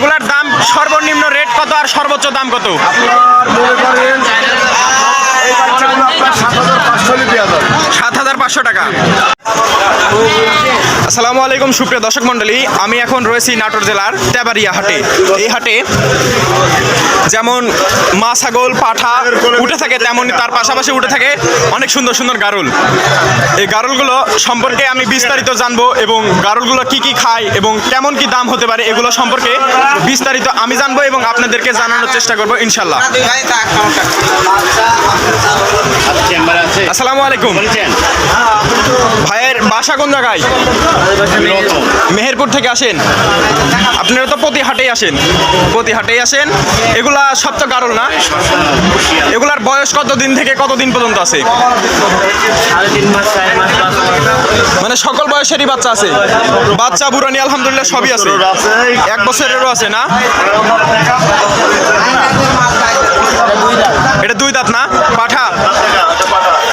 এগুলার দাম সর্বনিম্ন রেট কত আর সর্বোচ্চ দাম কত? সাত হাজার পাঁচশো টাকা। আসসালামু আলাইকুম সুপ্রিয় দর্শক মণ্ডলী। আমি এখন রয়েছি নাটোর জেলার তেবারিয়া হাটে। এই হাটে যেমন মা ছাগল পাঠা উঠে থাকে তেমনই তার পাশাপাশি উঠে থাকে অনেক সুন্দর সুন্দর গারুল। এই গারুলগুলো সম্পর্কে আমি বিস্তারিত জানব এবং গারুলগুলো কি কি খায় এবং কেমন কি দাম হতে পারে এগুলো সম্পর্কে বিস্তারিত আমি জানব এবং আপনাদেরকে জানানোর চেষ্টা করব ইনশাল্লাহ আসসালামু আলাইকুম। ভাইয়ের বাসা কোন জায়গায়? মেহেরপুর থেকে আসেন? আপনারা তো প্রতি হাটেই আসেন। প্রতি হাটেই আসেন। এগুলা সব তো গারল না? এগুলার বয়স কত দিন থেকে কত দিন পর্যন্ত আছে? মানে সকল বয়সেরই বাচ্চা আছে? বাচ্চা বুড়ানি আলহামদুলিল্লাহ সবই আছে। এক বছরেরও আছে না? এটা দুই দাঁত না? পাঠা?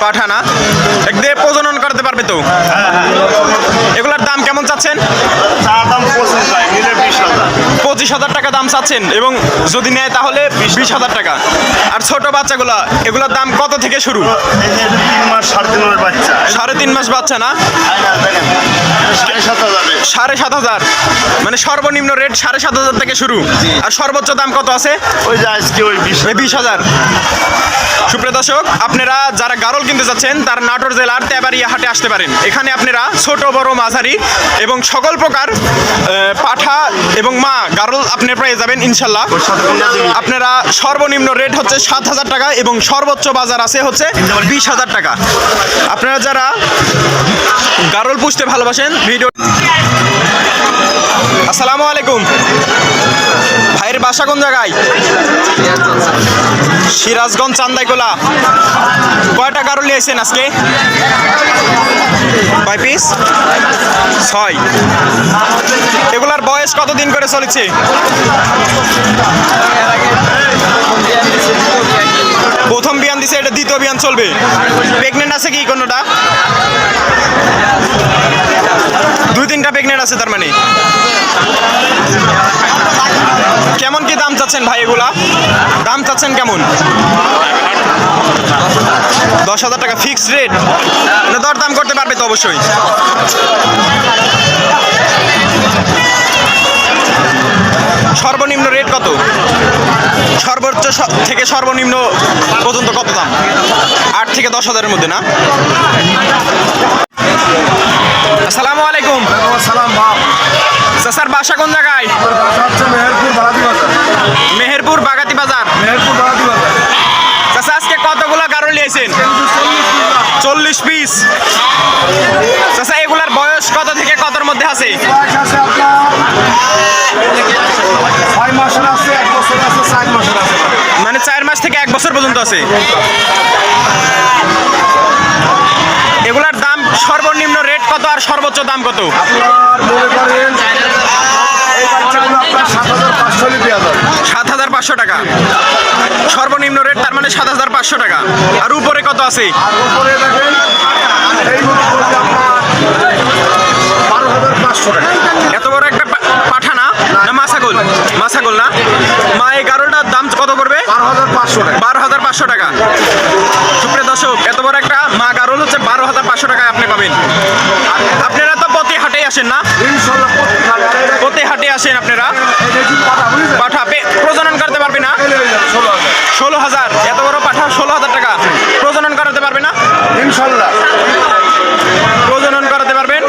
পাঠা না? এক দিয়ে প্রজনন করতে পারবে তো? এগুলার দাম কেমন চাচ্ছেন? পঁচিশ হাজার টাকা দাম চাচ্ছেন এবং যদি নেয় তাহলে বিশ হাজার টাকা। আর ছোট বাচ্চাগুলা এগুলোর দাম কত থেকে শুরু? সাড়ে তিন মাস বাচ্চা না? সাড়ে সাত হাজার। মানে সর্বনিম্ন রেট সাড়ে সাত হাজার থেকে শুরু। আর সর্বোচ্চ দাম কত আছে? ওই যে আজকে ওই বিশ হাজার। সুপ্রিয় দর্শক, আপনারা যারা গারল কিনতে যাচ্ছেন, তার নাটোর জেলার তেবারিয়া হাটে আসতে পারেন। এখানে আপনারা ছোট, বড়, মাঝারি এবং সকল প্রকার পাঠা এবং মা গারল আপনি পেয়ে যাবেন, ইনশাল্লাহ। আপনারা সর্বনিম্ন রেট হচ্ছে সাত হাজার টাকা এবং সর্বোচ্চ বাজার আছে হচ্ছে বিশ হাজার টাকা। আপনারা যারা গারল পুষতে ভালোবাসেন ভিডিও আসসালামু আলাইকুম। ভাইয়ের বাসা কোন জায়গায়? সিরাজগঞ্জ চান্দাইকোলা কয়টা গারো নিয়েছেন আজকে? কয় পিস? ছয়। এগুলার বয়স কতদিন করে চলেছে? প্রথম বিয়ান দিছে, এটা দ্বিতীয় বিয়ান চলবে। প্রেগনেন্ট আছে কি কোনোটা? দুই তিনটা প্রেগনেন্ট আছে তার মানে। কেমন কি দাম চাচ্ছেন ভাই এগুলা? দাম চাচ্ছেন কেমন? দশ হাজার টাকা ফিক্সড রেট না দর দাম করতে পারবে তো অবশ্যই। সর্বনিম্ন রেট কত? সর্বোচ্চ থেকে সর্বনিম্ন পর্যন্ত কত দাম? আট থেকে দশ হাজারের মধ্যে না? আসসালামু আলাইকুম। সালাম বাপ। স্যার বাসা কোন জায়গায়? মেহেরপুর মেহেরপুর বাগাতি বাজার। মেহেরপুর বালাদি বাজার। চাচা আজকে কতগুলো গারো নিয়েছেন চল্লিশ পিস। চাচা এগুলার বয়স কত থেকে কতর মধ্যে আছে? মানে চার মাস থেকে এক বছর পর্যন্ত আছে। এগুলার দাম সর্বনিম্ন রেট কত আর সর্বোচ্চ দাম কত? আপনার মনে করেন এই বাচ্চাগুলো আপনার সাত হাজার পাঁচশো দেওয়া যাবে হাজার পাঁচশো টাকা। সর্বনিম্ন রেট তার মানে সাত হাজার পাঁচশো টাকা। আর উপরে কত আছে? এত বড় একটা পাঠা না না, মাছাগোল। মাছাগোল না? মা, এই গারোটার দাম কত পড়বে? বারো হাজার পাঁচশো টাকা বারো হাজার পাঁচশো টাকা। সুপ্রিয় দর্শক, এত বড় একটা মা গারুল হচ্ছে বারো হাজার পাঁচশো টাকায় আপনি পাবেন। আপনারা তো আসেন না? প্রতি হাটে আসেন আপনারা। পাঠা প্রজনন করতে পারবে না? ষোলো হাজার। এত বড় পাঠা, ষোলো হাজার টাকা। প্রজনন করাতে পারবে না? প্রজনন করাতে পারবেন?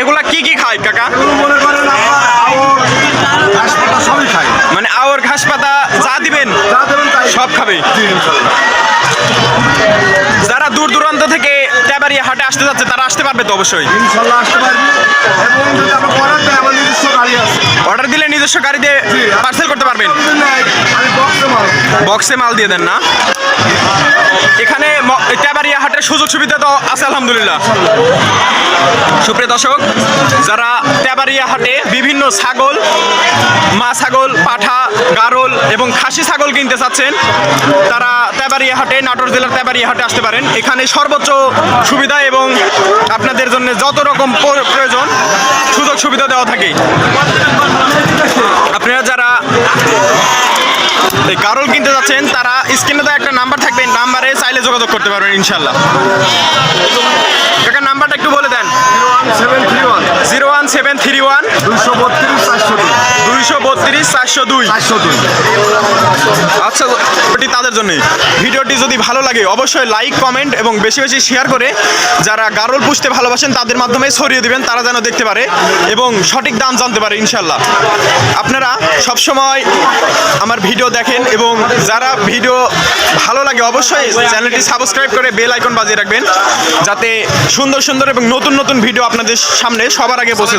এগুলা কি কি খায়, কাকা? মনে আওয়ার ঘাস পাতা যা দিবেন, সব খাবে? দূর দূরান্ত থেকে তেবারিয়া হাটে আসতে যাচ্ছে তারা আসতে পারবে তো অবশ্যই? ইনশাল্লাহ আসতে পারবি। এবং যদি আমরা করার দেয় আমার নিজস্ব গাড়ি আছে। অর্ডার দিলে নিজস্ব গাড়িতে পার্সেল করতে পারবেন? আমি বক্সে মাল। বক্সে মাল দিয়ে দেন না? এখানে তেবারিয়া হাটের সুযোগ সুবিধা তো আছে, আলহামদুলিল্লাহ। সুপ্রিয় দর্শক, যারা তেবারিয়া হাটে বিভিন্ন ছাগল, মা ছাগল, পাঠা, গারল এবং খাসি ছাগল কিনতে চাচ্ছেন, তারা তেবারিয়া হাটে, নাটোর জেলার তেবারিয়া হাটে আসতে পারেন। এখানে সর্বোচ্চ সুবিধা এবং আপনাদের জন্য যত রকম প্রয়োজন, সুযোগ সুবিধা দেওয়া থাকে। আপনারা যারা গারল কিনতে যাচ্ছেন তারা স্ক্রিনে তো একটা নাম্বার থাকবে নাম্বারে চাইলে যোগাযোগ করতে পারবেন ইনশাল্লাহ নাম্বারটা একটু বলে দেন। Seven three one. Seven three one. দুইশো বত্রিশ, চারশো দুই। দুইশো বত্রিশ চারশো দুই চারশো দুই আচ্ছা ওটি তাদের জন্যই। ভিডিওটি যদি ভালো লাগে, অবশ্যই লাইক কমেন্ট এবং বেশি বেশি শেয়ার করে যারা গারল পুষতে ভালোবাসেন, তাদের মাধ্যমে ছড়িয়ে দিবেন, তারা যেন দেখতে পারে এবং সঠিক দাম জানতে পারে ইনশাল্লাহ আপনারা সবসময় আমার ভিডিও দেখেন এবং যারা ভিডিও ভালো লাগে, অবশ্যই চ্যানেলটি সাবস্ক্রাইব করে বেল আইকন বাজিয়ে রাখবেন, যাতে সুন্দর সুন্দর এবং নতুন নতুন ভিডিও আপনাদের সামনে সবার আগে পৌঁছে